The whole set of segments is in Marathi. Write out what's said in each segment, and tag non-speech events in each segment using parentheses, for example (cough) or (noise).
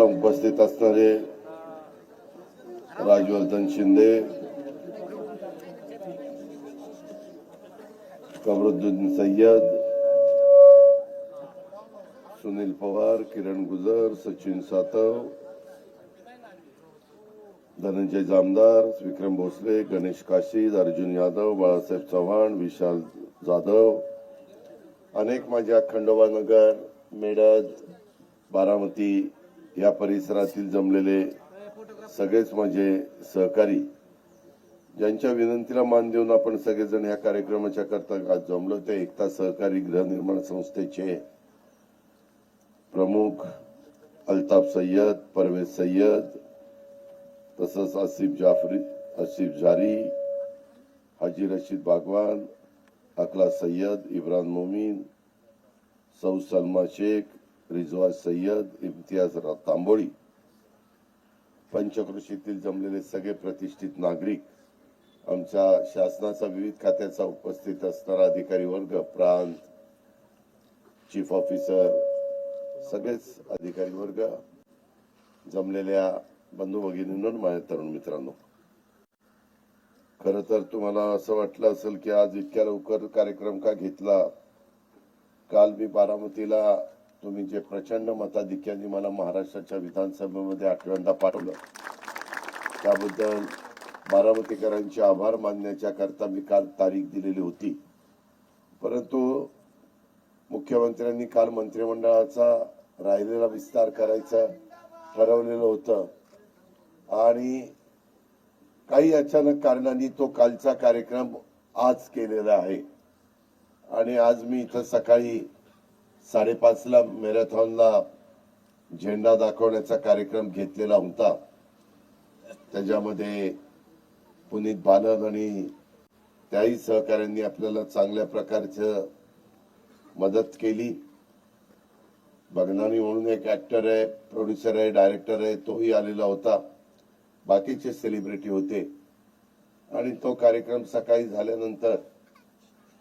कार्यक्रमाला उपस्थित असणारे राजवर्धन शिंदे कमरुद्दीन सय्यद सुनील पवार किरण गुजर सचिन सातव धनंजय जामदार विक्रम भोसले गणेश काशीद अर्जुन यादव बाळासाहेब चव्हाण विशाल जाधव अनेक माझ्या खंडोबानगर मेडद बारामती या परिसरातील जमलेले सगळेच माझे सहकारी ज्यांच्या विनंतीला मान देऊन आपण सगळेजण या कार्यक्रमाच्या करता आज जमलो. ते एकता सहकारी गृहनिर्माण संस्थेचे प्रमुख अल्ताफ सय्यद परवेज सय्यद तसंच आसिफ जाफरी आसिफ जारी हाजी रशीद बागवान अकला सय्यद इब्रान मोमीन सौ सलमा शेख रिजवाज सय्यद इम्तियाजराव तांबोळी. पंचकृषीतील जमलेले सगळे प्रतिष्ठित नागरिक आमच्या शासनाचा विविध खात्याचा उपस्थित असणारा अधिकारी वर्ग प्रांत चीफ ऑफिसर सगळेच अधिकारी वर्ग जमलेल्या बंधू भगिनींवर माझ्या तरुण मित्रांनो. खर तर तुम्हाला असं वाटलं असेल की आज इतक्या लवकर कार्यक्रम का घेतला? काल मी बारामतीला तुम्ही जे प्रचंड मताधिक्याने मला महाराष्ट्राच्या विधानसभेमध्ये आठव्यांदा पाठवलं त्याबद्दल बारामतीकरांचे आभार मानण्याच्या करता मी काल तारीख दिलेली होती. परंतु मुख्यमंत्र्यांनी काल मंत्रिमंडळाचा राहिलेला विस्तार करायचा ठरवलेलं होतं. आणि काही अचानक कारणांनी तो कालचा कार्यक्रम आज केलेला आहे. आणि आज मी इथं सकाळी साडेपाचला मॅरेथॉनला झेंडा दाखवण्याचा कार्यक्रम घेतलेला होता. त्याच्यामध्ये पुनीत बानर आणि त्याही सहकाऱ्यांनी आपल्याला चांगल्या प्रकारचं मदत केली. बगनानी म्हणून एक ऍक्टर आहे प्रोड्युसर आहे डायरेक्टर आहे तोही आलेला होता. बाकीचे सेलिब्रिटी होते. आणि तो कार्यक्रम सकाळी झाल्यानंतर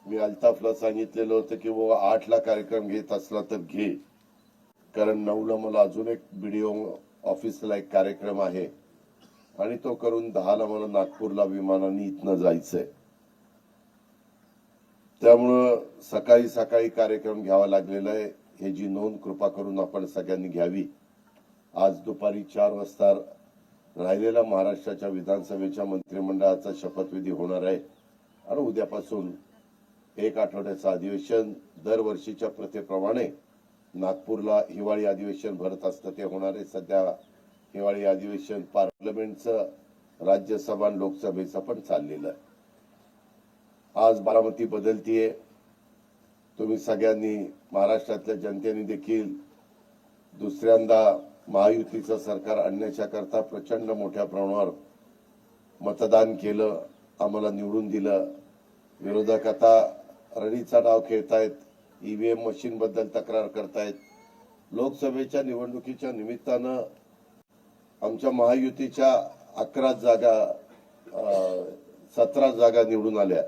मी अल्ताफला सांगितलेलं होतं की बाबा आठला कार्यक्रम घेत असला तर घे. कारण नऊला मला अजून एक व्हिडिओ ऑफिसला एक कार्यक्रम आहे. आणि तो करून दहाला मला नागपूरला विमानाने इथनं जायचंय. त्यामुळं सकाळी सकाळी कार्यक्रम घ्यावा लागलेला आहे. हे जी नोंद कृपा करून आपण सगळ्यांनी घ्यावी. आज दुपारी चार वाजता राहिलेला महाराष्ट्राच्या विधानसभेच्या मंत्रिमंडळाचा शपथविधी होणार आहे. आणि उद्यापासून एक आठवड्याचं अधिवेशन दरवर्षीच्या प्रथेप्रमाणे नागपूरला हिवाळी अधिवेशन भरत असतं. ते होणार आहे सध्या. हिवाळी अधिवेशन पार्लमेंटचं राज्यसभा आणि लोकसभेचं पण चाललेलं. आहे आज बारामती बदलतीये. तुम्ही सगळ्यांनी महाराष्ट्रातल्या जनतेने देखील दुसऱ्यांदा महायुतीचं सरकार आणण्याच्या करता प्रचंड मोठ्या प्रमाणावर मतदान केलं आम्हाला निवडून दिलं. विरोधक आता रणीचा नाव खेळतायत ईव्हीएम मशीन बद्दल तक्रार करतायत. लोकसभेच्या निवडणुकीच्या निमित्तानं आमच्या महायुतीच्या अकरा जागा सतरा जागा निवडून आल्या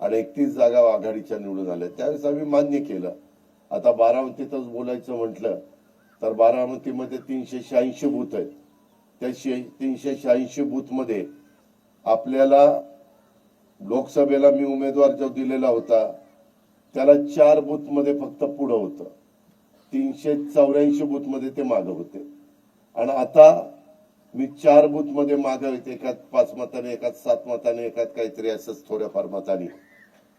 आणि एकतीस जागा आघाडीच्या निवडून आल्या. त्यावेळेस आम्ही मान्य केलं. आता बारामतीतच बोलायचं म्हटलं तर बारामतीमध्ये तीनशे शहाऐंशी बूथ आहेत. त्या तीनशे शहाऐंशी बूथमध्ये आपल्याला लोकसभेला मी उमेदवार जो दिलेला होता त्याला चार बूथमध्ये फक्त पुढं होतं. तीनशे चौऱ्याऐंशी बूथमध्ये ते मागं होते. आणि आता मी चार बूथमध्ये मागं येते. एकात पाच मताने एकात सात मताने एकात काहीतरी असंच थोड्याफार मताने.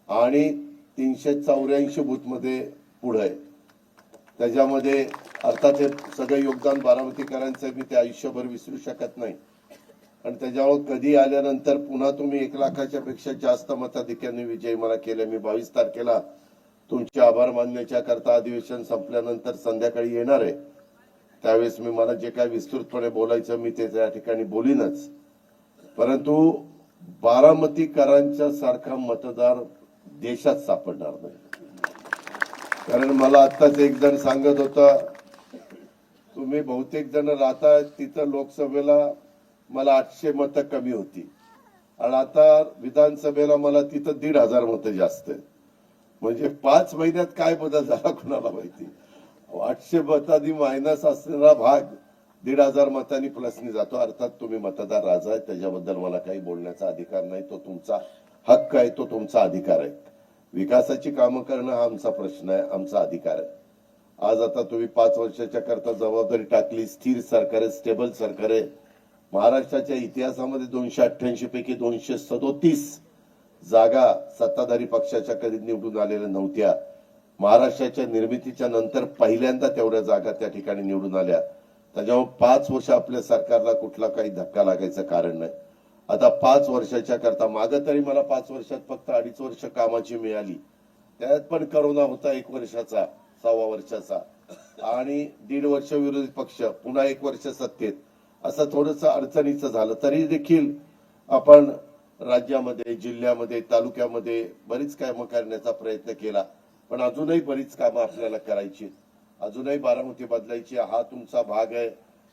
आणि तीनशे चौऱ्याऐंशी बूथमध्ये पुढं आहे. त्याच्यामध्ये अर्थात हे सगळं योगदान बारामतीकरांचं मी ते आयुष्यभर विसरू शकत नाही. आणि त्याच्यावर कधी आल्यानंतर पुन्हा तुम्ही एक लाखाच्या पेक्षा जास्त मताधिक्याने विजय मला केले. मी बावीस तारखेला तुमचे आभार मानण्याच्या करता अधिवेशन संपल्यानंतर संध्याकाळी येणार आहे. त्यावेळेस मी मला जे काय विस्तृतपणे बोलायचं मी ते त्या ठिकाणी बोलीनच. परंतु बारामतीकरांच्या सारखा मतदार देशात सापडणार नाही. कारण मला आत्ताच एक जण सांगत होता तुम्ही बहुतेक जण राहता तिथं लोकसभेला मला आठशे मतं कमी होती. आणि आता विधानसभेला मला तिथं दीड हजार मतं जास्त आहेत. म्हणजे पाच महिन्यात काय बदल झाला कुणाला माहिती? आठशे मतांनी मायनस असलेला भाग दीड हजार मतांनी प्लसनी जातो. अर्थात तुम्ही मतदार राजा आहे त्याच्याबद्दल मला काही बोलण्याचा अधिकार नाही. तो तुमचा हक्क आहे. तो तुमचा अधिकार आहे. विकासाची कामं करणं हा आमचा प्रश्न आहे. आमचा अधिकार आहे. आज आता तुम्ही पाच वर्षाच्या करता जबाबदारी टाकली. स्थिर सरकार आहे. स्टेबल सरकार आहे. महाराष्ट्राच्या इतिहासामध्ये दोनशे अठ्ठ्याऐंशी पैकी दोनशे सदोतीस जागा सत्ताधारी पक्षाच्या कधी निवडून आलेल्या नव्हत्या. महाराष्ट्राच्या निर्मितीच्या नंतर पहिल्यांदा तेवढ्या जागा त्या ठिकाणी निवडून आल्या. त्याच्यामुळे पाच वर्ष आपल्या सरकारला कुठला काही धक्का लागायचं कारण नाही. आता पाच वर्षाच्या करता मागं तरी मला पाच वर्षात फक्त अडीच वर्ष कामाची मिळाली. त्यात पण करोना होता एक वर्षाचा सव्वा वर्षाचा. आणि दीड वर्ष विरोधी पक्ष पुन्हा एक वर्ष सत्तेत. असं थोडस अडचणीचं झालं. तरी देखील आपण राज्यामध्ये जिल्ह्यामध्ये तालुक्यामध्ये बरीच कामं करण्याचा प्रयत्न केला. पण अजूनही बरीच कामं आपल्याला करायची अजूनही बारामती बदलायची हा तुमचा भाग आहे.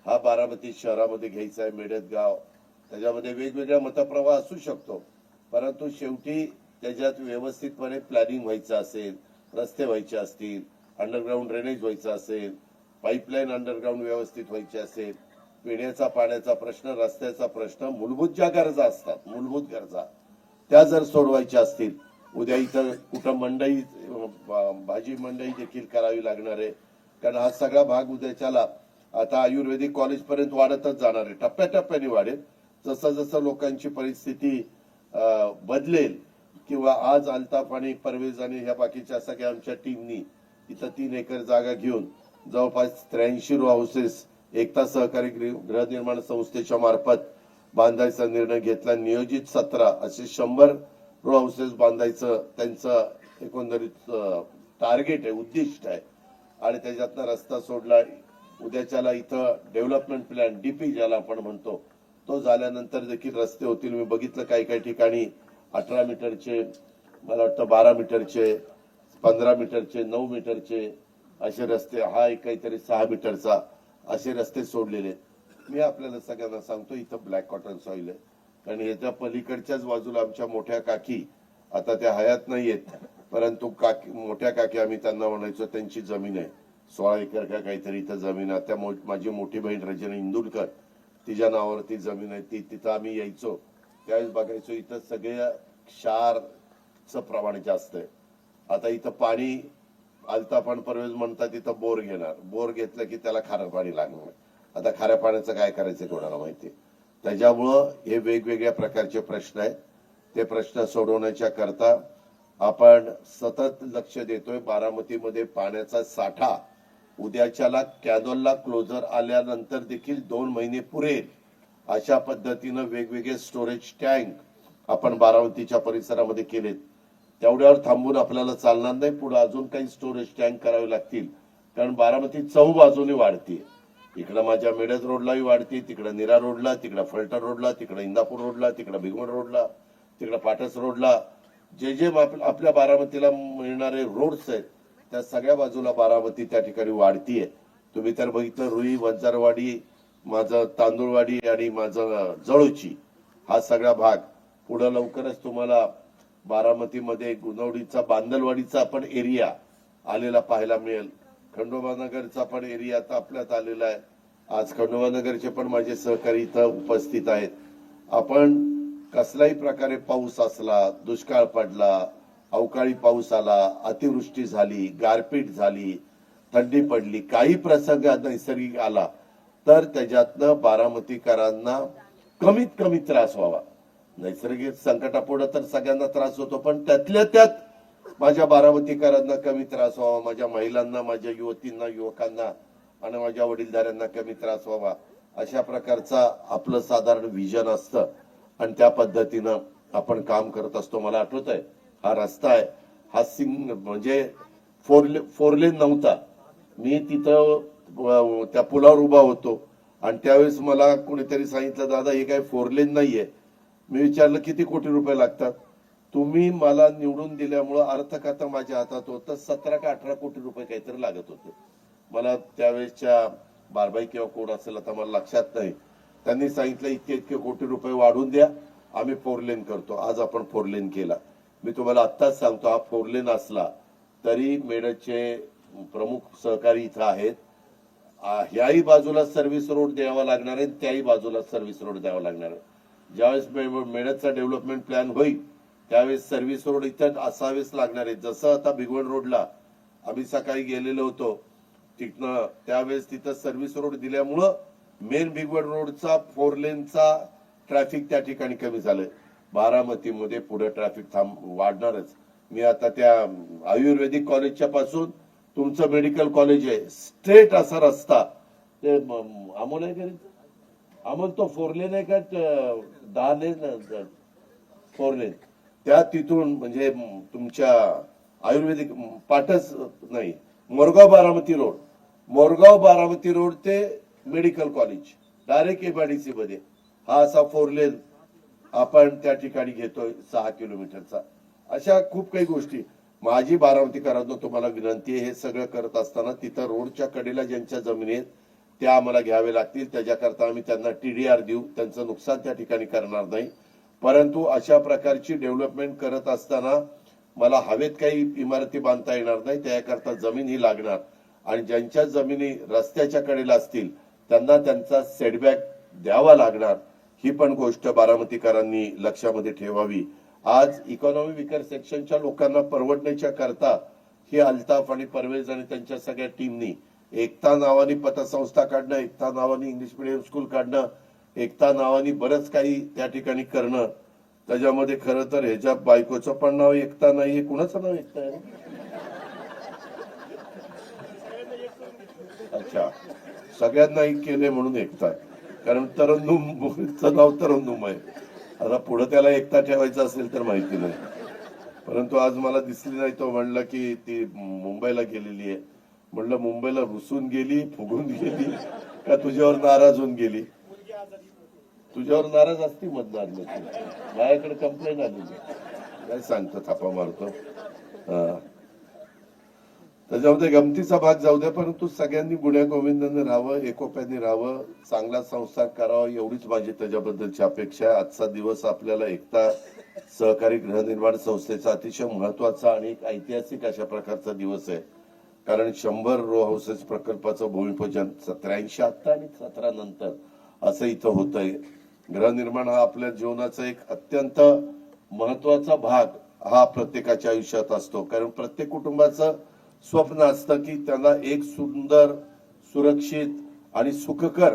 हा बारामती शहरामध्ये घ्यायचा आहे मेडत गाव त्याच्यामध्ये वेगवेगळ्या मतप्रवाह असू शकतो. परंतु शेवटी त्याच्यात व्यवस्थितपणे प्लॅनिंग व्हायचं असेल रस्ते व्हायचे असतील अंडरग्राऊंड ड्रेनेज व्हायचं असेल पाईपलाईन अंडरग्राऊंड व्यवस्थित व्हायची असेल पिण्याचा पाण्याचा प्रश्न रस्त्याचा प्रश्न मूलभूत ज्या गरजा असतात मूलभूत गरजा त्या जर सोडवायच्या असतील उद्या इथं कुठं मंडई भाजी मंडई देखील करावी लागणार आहे. कारण हा सगळा भाग उद्याच्याला आता आयुर्वेदिक कॉलेज पर्यंत वाढतच जाणार आहे. टप्प्याटप्प्याने वाढेल. जसं जसं लोकांची परिस्थिती अं, बदलेल किंवा आज अल्ताफ आणि परवेज आणि ह्या बाकीच्या सगळ्या आमच्या टीमनी इथं तीन एकर जागा घेऊन जवळपास त्र्याऐंशी रो हाऊसेस एकता सहकारी गृह गृहनिर्माण संस्थेच्या मार्फत बांधायचा निर्णय घेतला. नियोजित सतरा असे शंभर रो हाऊसेस बांधायचं त्यांचं एकंदरीत टार्गेट आहे उद्दिष्ट आहे. आणि त्याच्यातनं रस्ता सोडला. उद्याच्याला इथं डेव्हलपमेंट प्लॅन डीपी ज्याला आपण म्हणतो तो झाल्यानंतर देखील रस्ते होतील. मी बघितलं काही काही ठिकाणी अठरा मीटरचे मला वाटतं बारा मीटरचे पंधरा मीटरचे नऊ मीटरचे असे रस्ते. हा एक काहीतरी सहा मीटरचा असे रस्ते सोडलेले आहेत. मी आपल्याला सगळ्यांना सांगतो इथं ब्लॅक कॉटन सॉइल आहे. कारण याच्या पलीकडच्याच बाजूला आमच्या मोठ्या काकी आता त्या हयात नाहीयेत परंतु काकी मोठ्या काकी आम्ही त्यांना म्हणायचो त्यांची जमीन आहे. सोळा एकर का काहीतरी इथं जमीन आहे. त्या मो- माझी मोठी बहीण रजनी इंदुरकर तिच्या नावावरती जमीन आहे. ती तिथं आम्ही यायचो. त्यावेळेस बघायचो इथं सगळ्या क्षारचं प्रमाण जास्त आहे. आता इथं पाणी अल्तापण परवेज म्हणतात तिथं बोर घेणार. बोर घेतलं की त्याला खारं पाणी लागणार. आता खाऱ्या पाण्याचं काय करायचं कोणाला माहिती त्याच्यामुळं हे वेगवेगळ्या प्रकारचे प्रश्न आहेत. ते प्रश्न सोडवण्याच्या करता आपण सतत लक्ष देतोय. बारामतीमध्ये पाण्याचा साठा उद्याच्याला कॅनोलला क्लोजर आल्यानंतर देखील दोन महिने पुरेल. अशा पद्धतीनं वेगवेगळे स्टोरेज टँक आपण बारामतीच्या परिसरामध्ये केलेत. तेवढ्यावर थांबून आपल्याला चालणार नाही. पुढे अजून काही स्टोरेज टँक करावे लागतील. कारण बारामती चौ बाजूने वाढते. इकडं माझ्या मेडज रोडलाही वाढते. तिकडं निरा रोडला तिकडं फलटण रोडला तिकडं इंदापूर रोडला तिकडं भिगवण रोडला तिकडं पाटस रोडला. जे जे आपल्या बारामतीला मिळणारे रोड्स आहेत त्या सगळ्या बाजूला बारामती त्या ठिकाणी वाढतीये. तुम्ही तर बघितलं रुई वंजारवाडी माझं तांदूळवाडी आणि माझं जळूची हा सगळा भाग. पुढं लवकरच तुम्हाला बारामतीमध्ये गुणवडीचा बांदलवाडीचा पण एरिया आलेला पाहायला मिळेल. खंडोबानगरचा पण एरिया आता आपल्यात आलेला आहे. आज खंडोबानगरचे पण माझे सहकारी इथं उपस्थित आहेत. आपण कसल्याही प्रकारे पाऊस असला दुष्काळ पडला अवकाळी पाऊस आला अतिवृष्टी झाली गारपीट झाली थंडी पडली काही प्रसंग नैसर्गिक आला तर त्याच्यातनं बारामतीकरांना कमीत कमी त्रास व्हावा. नैसर्गिक संकटापुढे तर सगळ्यांना त्रास होतो पण त्यातल्या त्यात माझ्या बारामतीकरांना कमी त्रास व्हावा माझ्या महिलांना माझ्या युवतींना युवकांना आणि माझ्या वडीलधाऱ्यांना कमी त्रास व्हावा अशा प्रकारचा आपलं साधारण विजन असतं. आणि त्या पद्धतीनं आपण काम करत असतो. मला आठवत आहे हा रस्ता आहे. हा सिंग म्हणजे फोर फोर नव्हता. मी तिथं त्या पुलावर उभा होतो. आणि त्यावेळेस मला कोणीतरी सांगितलं दादा हे काय फोरलेन नाहीये. मी विचारलं किती कोटी रुपये लागतात? तुम्ही मला निवडून दिल्यामुळं अर्थखाता माझ्या हातात होतं. सतरा का अठरा कोटी रुपये काहीतरी लागत होते. मला त्यावेळेसच्या बारबाई किंवा कोण असेल आता मला लक्षात नाही. त्यांनी सांगितलं इतके इतके कोटी रुपये वाढून द्या. आम्ही फोर लेन करतो. आज आपण फोर लेन केला. मी तुम्हाला आत्ताच सांगतो हा फोर लेन असला तरी मेडचे प्रमुख सहकारी इथं आहेत. ह्याही बाजूला सर्व्हिस रोड द्यावा लागणार आहे त्याही बाजूला सर्व्हिस रोड द्यावा लागणार आहे. ज्यावेळेस मे- मेळ्याचा डेव्हलपमेंट प्लॅन होईल त्यावेळेस सर्व्हिस रोड इथं असावेच लागणार आहे जसं आता भिगवण रोडला आम्ही सकाळी गेलेलो होतो तिथनं त्यावेळेस तिथं सर्व्हिस रोड दिल्यामुळं मेन भिगवण रोडचा फोर लेनचा ट्रॅफिक त्या ठिकाणी कमी झालंय. बारामतीमध्ये पुढे ट्रॅफिक थांब वाढणारच. मी आता त्या आयुर्वेदिक कॉलेजच्या पासून तुमचं मेडिकल कॉलेज आहे. स्ट्रेट असा रस्ता. ते म- अमोल आहे आम्हाला तो फोरले नाही आहे का दहा लेन त्या तिथून म्हणजे तुमच्या आयुर्वेदिक पाठच नाही मोरगाव बारामती रोड. मोरगाव बारामती रोड ते मेडिकल कॉलेज डायरेक्ट एमआयडीसी मध्ये. हा असा फोरलेन आपण त्या ठिकाणी घेतोय सहा किलोमीटरचा. अशा खूप काही गोष्टी. माझी बारामतीकरांना तुम्हाला विनंती आहे हे सगळं करत असताना तिथं रोडच्या कडेला ज्यांच्या जमिनी आहेत त्या आम्हाला घ्यावे लागतील. त्याच्याकरता आम्ही त्यांना टीडीआर देऊ. त्यांचं नुकसान त्या ठिकाणी करणार नाही. परंतु अशा प्रकारची डेव्हलपमेंट करत असताना मला हवेत काही इमारती बांधता येणार नाही. त्याकरता जमीन ही लागणार. आणि ज्यांच्या जमिनी रस्त्याच्या कडेला असतील त्यांना त्यांचा सेटबॅक द्यावा लागणार. ही पण गोष्ट बारामतीकरांनी लक्षामध्ये ठेवावी. आज इकॉनॉमी विकर सेक्शनच्या लोकांना परवडण्याच्या करता ही अल्ताफ आणि परवेज आणि त्यांच्या सगळ्या टीमनी एकता नावाने पतसंस्था काढणं एकता नावाने इंग्लिश मिडियम स्कूल काढणं एकता नावाने बरंच काही त्या ठिकाणी करणं. त्याच्यामध्ये खरं तर ह्याच्या बायकोचं पण नाव एकता नाहीये कुणाचं नाव एकता आहे? अच्छा. सगळ्यांना एक केले म्हणून एकता कारण तरन्नुमचं नाव तरंदुम आहे. आता पुढे त्याला एकता ठेवायचं असेल तर माहिती नाही. परंतु आज मला दिसली नाही तो म्हणलं की ती मुंबईला गेलेली आहे. म्हणलं मुंबईला रुसून गेली फुगून गेली का तुझ्यावर नाराज होऊन गेली? तुझ्यावर नाराज असती मतदार माझ्याकडे कंप्लेंट आली काय सांगतो थापा मारतो. त्याच्यामध्ये गमतीचा भाग जाऊ द्या परंतु सगळ्यांनी गुण्या गोविंदाने राहावं एकोप्याने राहावं चांगला संसार करावा एवढीच माझी त्याच्याबद्दलची अपेक्षा आहे. आजचा दिवस आपल्याला एकता सहकारी गृहनिर्माण संस्थेचा अतिशय महत्त्वाचा आणि एक ऐतिहासिक अशा प्रकारचा दिवस आहे. कारण शंभर रो हाऊसेस प्रकल्पाचं भूमिपूजन त्र्याऐंशी आत्ता आणि सतरा नंतर असं इथं होतंय. गृहनिर्माण हा आपल्या जीवनाचा एक अत्यंत महत्त्वाचा भाग हा प्रत्येकाच्या आयुष्यात असतो. कारण प्रत्येक कुटुंबाचं स्वप्न असतं की त्यांना एक सुंदर सुरक्षित आणि सुखकर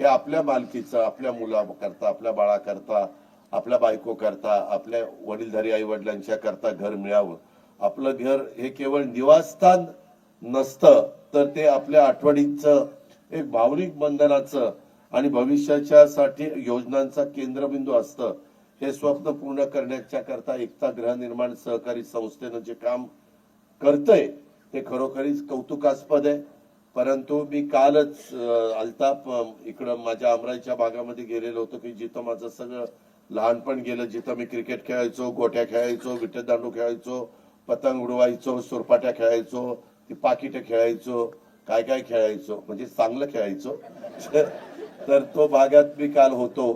हे आपल्या मालकीचं आपल्या मुलाकरता आपल्या बाळाकरता आपल्या बायको करता आपल्या वडीलधारी आई वडिलांच्या करता घर मिळावं. आपलं घर हे केवळ निवासस्थान नसतं तर ते आपल्या आठवणींचं एक भावनिक बंधनाचं आणि भविष्याच्या साठी योजनांचा केंद्रबिंदू असतं. हे स्वप्न पूर्ण करण्याच्या करता एकता गृहनिर्माण सहकारी संस्थेनं जे काम करतंय ते खरोखरीच कौतुकास्पद आहे. परंतु मी कालच अल्ताप इकडं माझ्या अमराईच्या भागामध्ये गेलेलो होतो की जिथं माझं सगळं लहानपण गेलं जिथं मी क्रिकेट खेळायचो गोट्या खेळायचो विठ्ठलदांडू खेळायचो पतंग उडवायचो सुरपाट्या खेळायचो की पाकिटं खेळायचो काय काय खेळायचो म्हणजे चांगलं खेळायचो. (laughs) तर तो भागात मी काल होतो.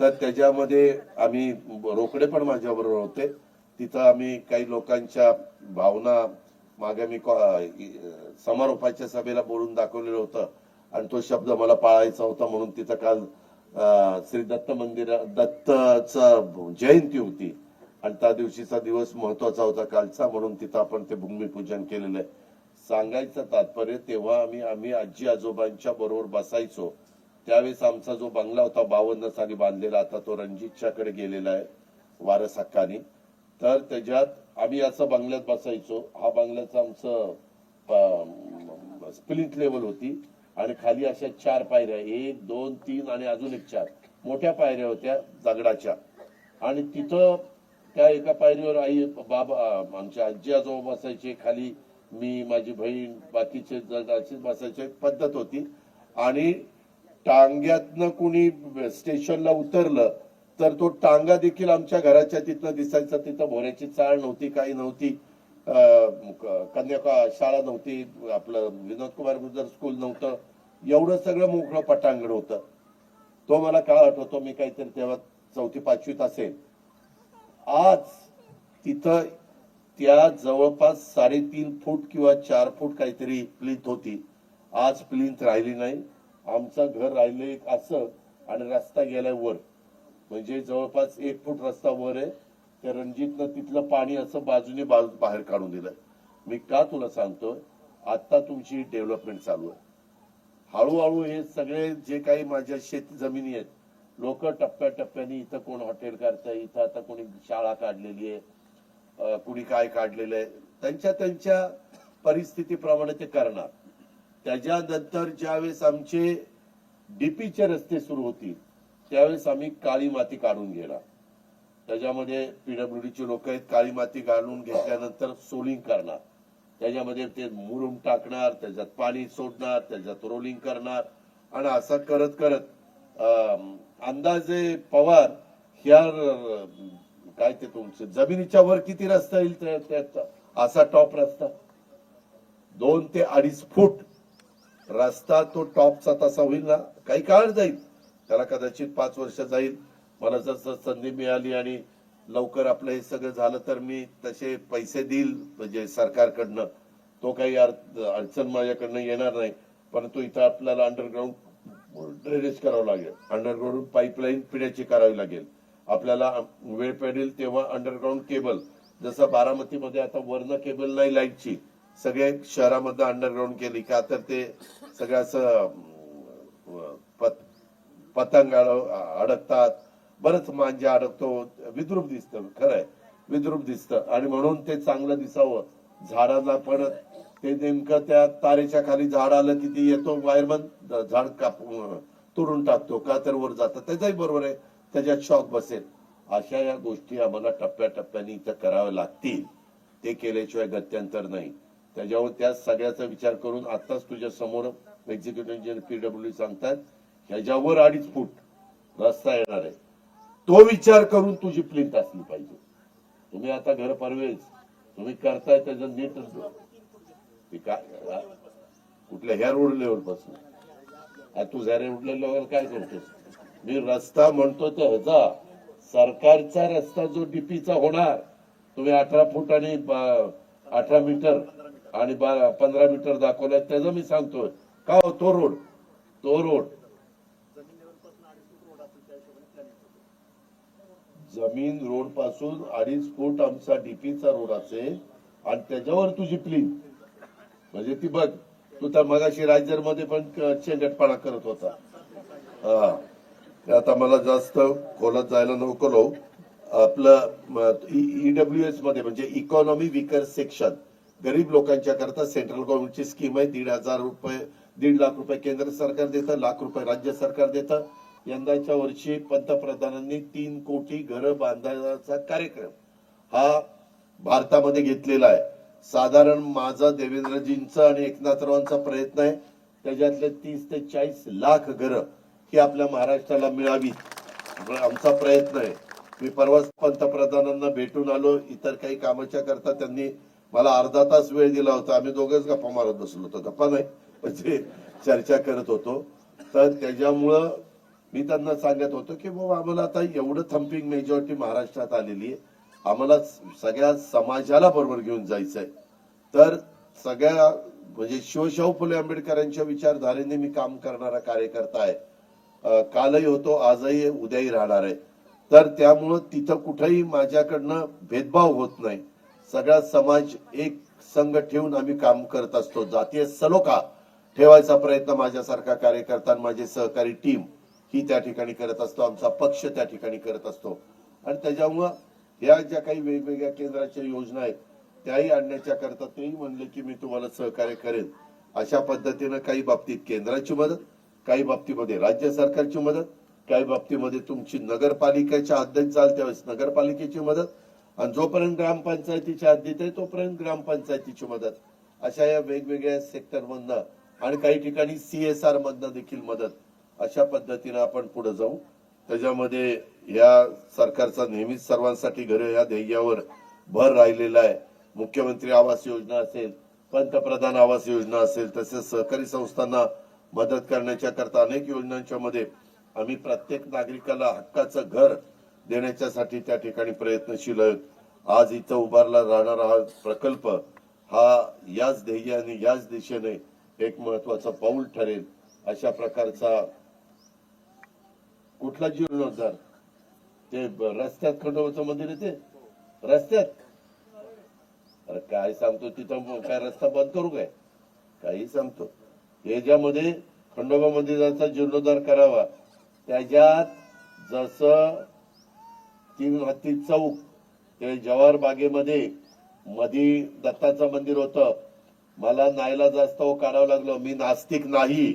तर त्याच्यामध्ये आम्ही रोकडे पण माझ्याबरोबर होते. तिथं आम्ही काही लोकांच्या भावना मागे मी कॉ- समारोपाच्या सभेला बोलून दाखवलेलं होतं. आणि तो शब्द मला पाळायचा होता म्हणून तिथं काल श्री दत्त मंदिर दत्तच जयंती होती. आणि त्या दिवशीचा दिवस महत्त्वाचा होता कालचा म्हणून तिथं आपण ते भूमिपूजन केलेलं आहे. सांगायचं तात्पर्य तेव्हा आम्ही आम्ही आजी आजोबांच्या बरोबर बसायचो. त्यावेळेस आमचा जो बंगला होता बावन्न साली बांधलेला आता तो रणजितच्याकडे गेलेला आहे वारस हक्कानी तर त्याच्यात आम्ही असं बंगल्यात बसायचो. हा बंगल्याचं आमचं स्प्लिट लेवल होती. आणि खाली अशा चार पायऱ्या एक दोन तीन आणि अजून एक चार. मोठ्या पायऱ्या होत्या दगडाच्या आणि तिथं त्या एका पायरीवर आई बाबा आमच्या आजी आजोबा बसायचे. खाली मी माझी बहीण बाकीचे जण बसायची पद्धत होती. आणि टांग्यातनं कुणी स्टेशनला उतरलं तर तो टांगा देखील आमच्या घराच्या तिथनं दिसायचा. तिथं भोऱ्याची चाळ नव्हती काही नव्हती. अं, कन्या शाळा नव्हती आपलं विनोद कुमार गुजर स्कूल नव्हतं. एवढं सगळं मोकळं पटांगण होतं. तो मला काळ आठवतो मी काहीतरी तेव्हा चौथी पाचवीत असेल. आज तिथं त्या जवळपास साडेतीन फूट किंवा चार फूट काहीतरी प्लिंथ होती. आज प्लिंथ राहिली नाही. आमचं घर राहिलं एक असं आणि रस्ता गेलाय वर. म्हणजे जवळपास एक फूट रस्ता वर आहे. त्या रणजितनं तिथलं पाणी असं बाजूने बाजू बाहेर काढून दिलं. मी का तुला सांगतोय? आता तुमची डेव्हलपमेंट चालू आहे. हळूहळू हे सगळे जे काही माझ्या शेत जमिनी आहेत लोक टप्प्याटप्प्याने इथं कोण हॉटेल काढतंय इथं आता कोणी शाळा काढलेली आहे कुणी काय काढलेलं आहे त्यांच्या त्यांच्या परिस्थितीप्रमाणे ते करणार. त्याच्यानंतर ज्यावेळेस आमचे डीपीचे रस्ते सुरू होतील त्यावेळेस आम्ही काळी माती काढून घेणार. त्याच्यामध्ये पीडब्ल्यूडीचे लोक आहेत काळी माती काढून घेतल्यानंतर सोलिंग करणार. त्याच्यामध्ये ते मुरुम टाकणार त्याच्यात पाणी सोडणार त्याच्यात रोलिंग करणार. आणि असं करत करत अं, अंदाजे पवार ह्या काय ते तुमचे? जमिनीच्या वर किती रस्ता येईल त्याचा? असा टॉप रस्ता. दोन ते अडीच फूट रस्ता तो टॉपचा तसा होईल ना? काही काळ जाईल. त्याला कदाचित पाच वर्ष जाईल. मला जर संधी मिळाली आणि लवकर आपलं हे सगळं झालं तर मी तसे पैसे देईल म्हणजे सरकारकडनं. तो काही अडचण माझ्याकडनं येणार नाही. परंतु इथं आपल्याला अंडरग्राऊंड ड्रेनेज करावं लागेल. अंडरग्राऊंड पाईपलाईन पिण्याची करावी लागेल. आपल्याला वेळ पडेल तेव्हा अंडरग्राऊंड केबल जसं बारामतीमध्ये आता वर्ण केबल नाही लाईटची सगळे शहरामध्ये अंडरग्राऊंड केली का तर ते सगळ्याच असं पत- पतंग अडकतात. बरंच मांजा अडकतो. विद्रूप दिसतं. खरंय. विद्रूप दिसतं. आणि म्हणून ते चांगलं दिसावं. झाडाला पण ते नेमकं त्या तारेच्या खाली झाड आलं की ती येतो वायरमन झाड काप तोडून टाकतो. का तर वर जातं. त्याचाही बरोबर आहे. त्याच्यात शॉक बसेल. अशा या गोष्टी आम्हाला टप्प्याटप्प्याने इथं कराव्या लागतील. ते केल्याशिवाय गत्यंतर नाही. त्याच्यावर त्या सगळ्याचा विचार करून आताच तुझ्या समोर एक्झिक्युटिव्ह इंजिनियर पीडब्ल्यू सांगतात ह्याच्यावर अडीच फूट रस्ता येणार आहे. तो विचार करून तुझी प्लिंट असली पाहिजे. तुम्ही आता घर परवेज. तुम्ही करताय त्याचं नीट ते काय कुठल्या ह्या रोड लेवलपासून? तू ह्या रोड लेवल काय करतोस? मी रस्ता म्हणतो त्या ह्याचा. सरकारचा रस्ता जो डीपीचा होणार तुम्ही अठरा फूट आणि अठरा मीटर आणि पंधरा मीटर दाखवलाय त्याचं मी सांगतोय. का हो तो रोड? तो रोड. जमीन रोडपासून अडीच फूट आमचा डीपीचा रोड असेल आणि त्याच्यावर तुझी प्लीन. म्हणजे ती बघ तू तर मगाशी राज्यमध्ये मध्ये पण क- चेंगटपणा करत होता. हा. आता मला जास्त खोलात जायला नको लो. आपलं ईडब्ल्यू एसमध्ये म्हणजे इकॉनॉमी विकर सेक्शन गरीब लोकांच्या करता सेंट्रल गव्हर्नमेंटची स्कीम आहे. दीड हजार रुपये दीड लाख रुपये केंद्र सरकार देतं लाख रुपये राज्य सरकार देतं. यंदाच्या वर्षी पंतप्रधानांनी तीन कोटी घरं बांधण्याचा कार्यक्रम हा भारतामध्ये घेतलेला आहे. साधारण माझा देवेंद्रजींचा आणि एकनाथरावांचा प्रयत्न आहे. त्याच्यातले तीस ते चाळीस लाख घरं ही आपल्या महाराष्ट्राला मिळावी. आमचा प्रयत्न आहे. मी परवाच पंतप्रधानांना भेटून आलो. इतर काही कामाच्या करता त्यांनी मला अर्धा तास वेळ दिला होता. आम्ही दोघंच गप्पा मारत बसलो होतो. गप्पा नाही म्हणजे चर्चा करत होतो. तर त्याच्यामुळं मी त्यांना सांगत होतो की बाबा आम्हाला आता एवढं थम्पिंग मेजॉरिटी महाराष्ट्रात आलेली आहे आम्हाला सगळ्या समाजाला बरोबर घेऊन जायचंय. तर सगळ्या म्हणजे शिवशाहू फुले आंबेडकरांच्या विचारधारेने मी काम करणारा कार्यकर्ता आहे. कालही होतो आजही उद्याही राहणार आहे. तर त्यामुळं तिथं कुठेही माझ्याकडनं भेदभाव होत नाही. सगळा समाज एक संघ ठेवून आम्ही काम करत असतो. जातीय सलोखा ठेवायचा प्रयत्न माझ्यासारखा कार्यकर्ता माझी माझे सहकारी टीम ही त्या ठिकाणी करत असतो. आमचा पक्ष त्या ठिकाणी करत असतो. आणि त्याच्यामुळं या ज्या काही वेगवेगळ्या केंद्राच्या योजना आहेत त्याही आणण्याच्या करता तेही म्हणले की मी तुम्हाला सहकार्य करेन. अशा पद्धतीनं काही बाबतीत केंद्राची मदत काही बाबतीमध्ये राज्य सरकारची मदत काही बाबतीमध्ये तुमची नगरपालिकेच्या हद्दीत जाल त्यावेळेस नगरपालिकेची मदत. आणि जोपर्यंत ग्रामपंचायतीच्या हद्दीत आहे तोपर्यंत ग्रामपंचायतीची मदत. अशा या वेगवेगळ्या सेक्टरमधनं आणि काही ठिकाणी सीएसआर मधनं देखील मदत. अशा पद्धतीनं आपण पुढे जाऊ. त्याच्यामध्ये या सरकारचा नेहमीच सर्वांसाठी घर या ध्येयावर भर राहिलेला आहे. मुख्यमंत्री आवास योजना असेल पंतप्रधान आवास योजना असेल तसेच सहकारी संस्थांना मदत करण्याच्या करता अनेक योजनांच्या मध्ये आम्ही प्रत्येक नागरिकाला हक्काचं घर देण्याच्यासाठी त्या ठिकाणी प्रयत्नशील आहोत. आज इथं उभारला राहणारा हा प्रकल्प हा याच ध्येयाने याच दिशेने एक महत्वाचं पाऊल ठरेल अशा प्रकारचा कुठला जीर्णोद्धार? ते रस्त्यात खंडोबाचं मंदिर येते रस्त्यात? अरे काय सांगतो तिथं काय रस्ता बंद करू काय? काही सांगतो. याच्यामध्ये खंडोबा मंदिराचा जीर्णोद्धार करावा. त्याच्यात जसं तीन हत्ती चौक ते जवाहर बागेमध्ये मधी दत्ताचं मंदिर होतं. मला नाईला जास्त हो काढावं लागलं. मी नास्तिक नाही.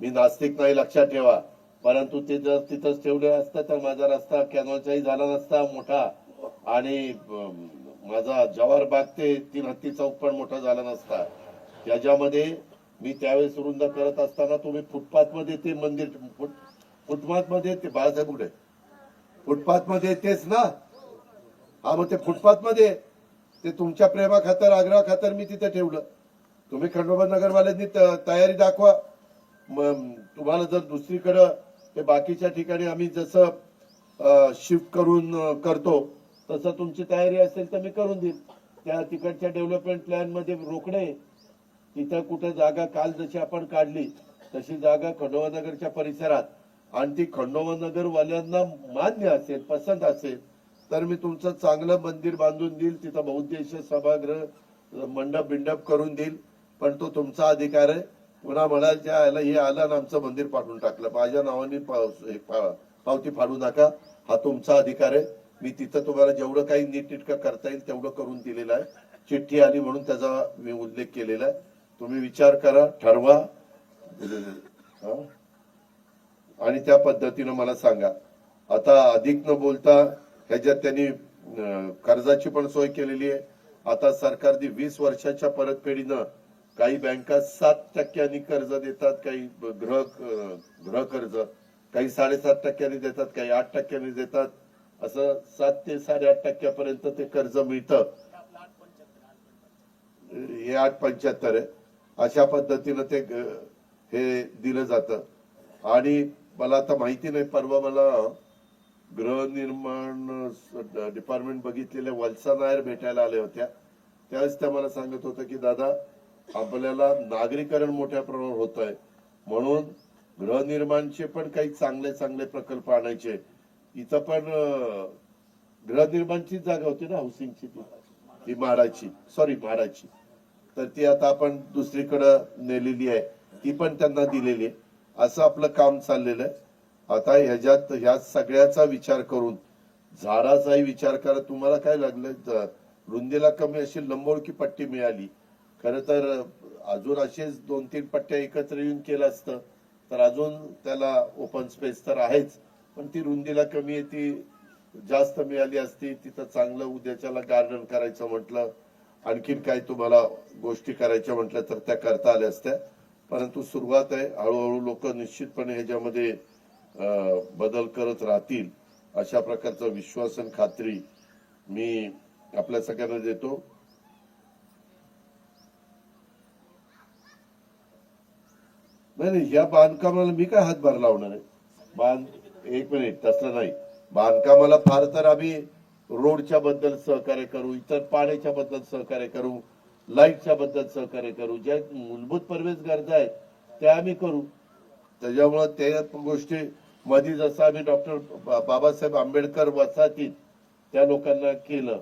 मी नास्तिक नाही लक्षात ठेवा. परंतु ते जर तिथंच ठेवले असतं तर माझा रस्ता कॅनॉलचाही झाला नसता मोठा. आणि माझा जवाहर बाग ते तीन हत्ती चौक पण मोठा झाला नसता. त्याच्यामध्ये मी त्यावेळेस रुंदा करत असताना तुम्ही फुटपाथमध्ये ते मंदिर फुटपाथमध्ये ते बाळासाहेब कुठे फुटपाथमध्ये तेच ना? हा मग ते फुटपाथमध्ये ते तुमच्या प्रेमा खातर आग्रह खातर मी तिथे ठेवलं. तुम्ही खंडोबा नगरवाल्यांनी त- तयारी दाखवा. मग तुम्हाला जर दुसरीकडं ते बाकीच्या ठिकाणी आम्ही जसं शिफ्ट करून करतो तसं तुमची तयारी असेल तर मी करून देईन. त्या तिकडच्या डेव्हलपमेंट प्लॅनमध्ये रोकडे तिथं कुठं जागा काल जशी आपण काढली तशी जागा खंडोबानगरच्या परिसरात. आणि ती खंडोबानगरवाल्यांना मान्य असेल पसंत असेल तर मी तुमचं चांगलं मंदिर बांधून देईल तिथं बहुद्देशीय सभागृह मंडप बिंडप करून देईल पण तो तुमचा अधिकार आहे. पुन्हा म्हणाल आयला हे आलं आणि आमचं मंदिर पाठवून टाकलं. माझ्या नावाने हे पा- पावती फाडू नका. हा तुमचा अधिकार आहे. मी तिथं तुम्हाला जेवढं काही नीटनेटकं करता येईल तेवढं करून दिलेलं आहे. चिठ्ठी आली म्हणून त्याचा मी उल्लेख केलेला आहे. तुम्ही विचार करा ठरवा. आणि त्या पद्धतीनं मला सांगा. आता अधिक न बोलता ह्याच्यात त्यांनी कर्जाची पण सोय केलेली आहे. आता सरकारने वीस वर्षाच्या परतफेडीनं काही बँका सात टक्क्यांनी कर्ज देतात काही गृह गृह कर्ज. काही साडेसात टक्क्यांनी देतात काही आठ टक्क्यांनी देतात. असं सात ते साडेआठ टक्क्यापर्यंत ते कर्ज मिळतं. हे आठ पंच्याहत्तर आहे. अशा पद्धतीनं ते हे दिलं जातं. आणि मला आता माहिती नाही परवा मला गृहनिर्माण डिपार्टमेंट बघितलेल्या वल्सा नायर भेटायला आल्या होत्या. त्यावेळेस त्या मला सांगत होतं की दादा आपल्याला नागरीकरण मोठ्या प्रमाणावर होत आहे म्हणून गृहनिर्माणचे पण काही चांगले चांगले प्रकल्प आणायचे. इथं पण गृहनिर्माणचीच जागा होती ना हाऊसिंगची ती? ती म्हाडाची सॉरी म्हाडाची तर ती आता आपण दुसरीकडं नेलेली आहे. ती पण त्यांना दिलेली आहे. असं आपलं काम चाललेलं आहे. आता ह्याच्यात ह्या सगळ्याचा विचार करून झाडाचाही विचार करा. तुम्हाला काय लागलं? रुंदीला कमी अशी लंबोळकी पट्टी मिळाली. खर तर अजून असेच दोन तीन पट्ट्या एकत्र येऊन केलं असतं. तर अजून त्याला ओपन स्पेस तर आहेच. पण ती रुंदीला कमी आहे ती जास्त मिळाली असती. तिथं चांगलं उद्याच्याला गार्डन करायचं म्हटलं. आणखीन काही तुम्हाला गोष्टी करायच्या म्हटल्या तर त्या करता आल्या असत्या. परंतु सुरुवात आहे हळूहळू लोक निश्चितपणे ह्याच्यामध्ये बदल करत राहतील अशा प्रकारचा विश्वास आणि खात्री मी आपल्या सगळ्यांना देतो. नाही नाही या बांधकामाला मी काय हातभार लावणार आहे? बांध एक मिनिट तसलं नाही. बांधकामाला फार तर आम्ही रोडच्या बद्दल सहकार्य करू इतर पाण्याच्या बद्दल सहकार्य करू लाईटच्या बद्दल सहकार्य करू. ज्या मूलभूत परवेश गरजा आहेत त्या आम्ही करू. त्याच्यामुळं त्या गोष्टी मध्ये जसं आम्ही डॉक्टर बाबासाहेब आंबेडकर वसाहतीत त्या लोकांना केलं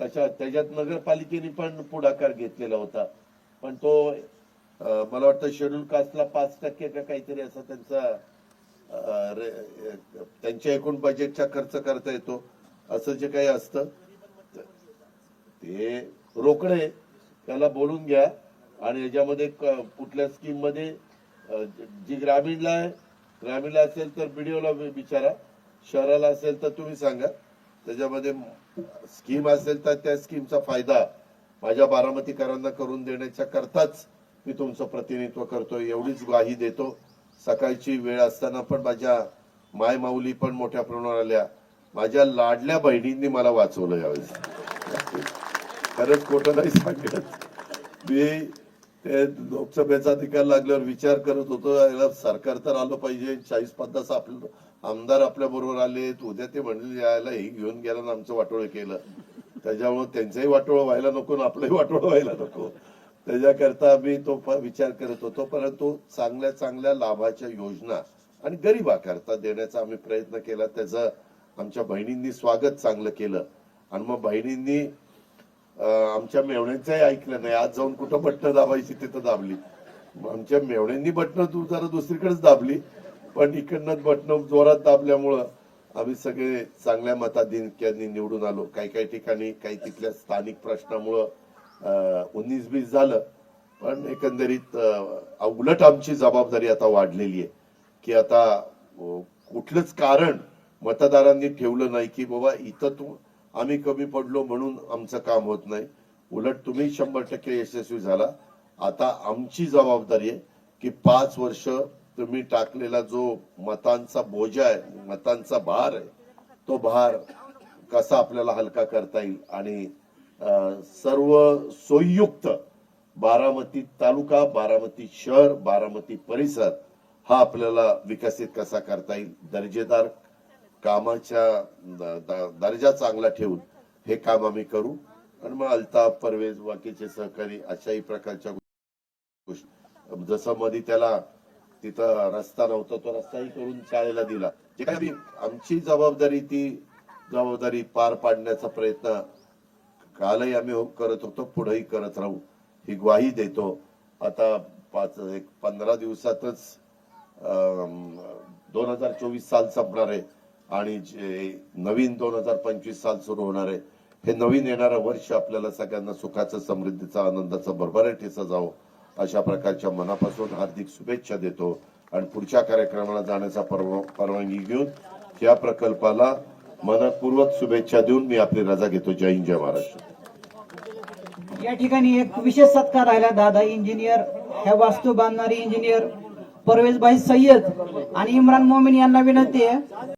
तशा त्याच्यात नगरपालिकेने पण पुढाकार घेतलेला होता. पण तो मला वाटतं शेड्यूल कास्टला पाच टक्के का काहीतरी असा त्यांचा त्यांच्या एकूण बजेटचा खर्च करता येतो. असं जे काही असतं ते रोकडे त्याला बोलून घ्या आणि याच्यामध्ये कुठल्या स्कीममध्ये जी ग्रामीणला आहे ग्रामीणला असेल तर बीडीओला विचारा. शहराला असेल तर तुम्ही सांगा. त्याच्यामध्ये स्कीम असेल तर त्या स्कीमचा फायदा माझ्या बारामतीकरांना करून देण्याच्या करताच मी तुमचं प्रतिनिधित्व करतोय एवढीच ग्वाही देतो. सकाळची वेळ असताना पण माझ्या मायमाऊली पण मोठ्या प्रमाणावर आल्या. माझ्या लाडल्या बहिणींनी मला वाचवलं यावेळेस. खरंच खोटं नाही सांगत. मी ते लोकसभेचा निकाल लागल्यावर विचार करत होतो याला सरकार तर आलं पाहिजे चाळीस पन्नास आपलं आमदार आपल्या बरोबर आले उद्या ते म्हणले यायला हे घेऊन गेला आमचं वाटोळ केलं. त्याच्यामुळे त्यांचंही वाटोळं व्हायला नको आणि आपलंही वाटोळ व्हायला नको. त्याच्याकरता आम्ही तो विचार करत होतो परंतु चांगल्या चांगल्या लाभाच्या योजना आणि गरिबाकरता देण्याचा आम्ही प्रयत्न केला. त्याचं आमच्या बहिणींनी स्वागत चांगलं केलं. आणि मग बहिणींनी आमच्या मेवण्यांचंही ऐकलं नाही. आज जाऊन कुठं बटणं दाबायची तिथं दाबली. आमच्या मेवण्यांनी बटणं तू जरा दुसरीकडेच दाबली. पण इकडनं बटणं जोरात दाबल्यामुळं आम्ही सगळे चांगल्या मताधिक्यांनी निवडून आलो. काही काही ठिकाणी काही तिथल्या स्थानिक प्रश्नामुळं उन्नीस बीस झालं. पण एकंदरीत उलट आमची जबाबदारी आता वाढलेली आहे. की आता कुठलंच कारण मतदारांनी ठेवलं नाही की बाबा इथं तू आम्ही कमी पडलो म्हणून आमचं काम होत नाही. उलट तुम्ही शंभर टक्के यशस्वी झाला. आता आमची जबाबदारी आहे की पाच वर्ष तुम्ही टाकलेला जो मतांचा बोजा आहे मतांचा भार आहे तो भार कसा आपल्याला हलका करता येईल? आणि सर्व सोययुक्त बारामती तालुका बारामती शहर बारामती परिसर हा आपल्याला विकसित कसा करता येईल? दर्जेदार कामाच्या द- द- दर्जा चांगला ठेवून हे काम आम्ही करू. आणि मग अल्ताफ परवेज बाकीचे सहकारी अशाही प्रकारच्या गोष्टी जसं मध्ये त्याला तिथं रस्ता नव्हता तो रस्ताही करून शाळेला दिला. जे काही आमची जबाबदारी ती जबाबदारी पार पाडण्याचा प्रयत्न कालही आम्ही हो- करत होतो पुढेही करत राहू. ही ग्वाही देतो. आता पाच एक पंधरा दिवसातच दोन हजार चोवीस साल संपणार आहे. आणि जे नवीन दोन हजार पंचवीस साल सुरू होणार आहे हे नवीन येणारं वर्ष आपल्याला सगळ्यांना सुखाचं समृद्धीचा आनंदाचा भरभराटीचा जावं अशा प्रकारच्या मनापासून हार्दिक शुभेच्छा देतो. आणि पुढच्या कार्यक्रमाला जाण्याचा परवानगी घेऊन या प्रकल्पाला मनपूर्वक शुभेच्छा देऊन मी आपली रजा घेतो. जय हिंद जय महाराष्ट्र. या ठिकाणी एक विशेष सत्कार राहिला. दादा इंजिनियर ह्या वास्तू बांधणारे इंजिनियर परवेजभाई सय्यद आणि इम्रान मोमीन यांना विनंती आहे.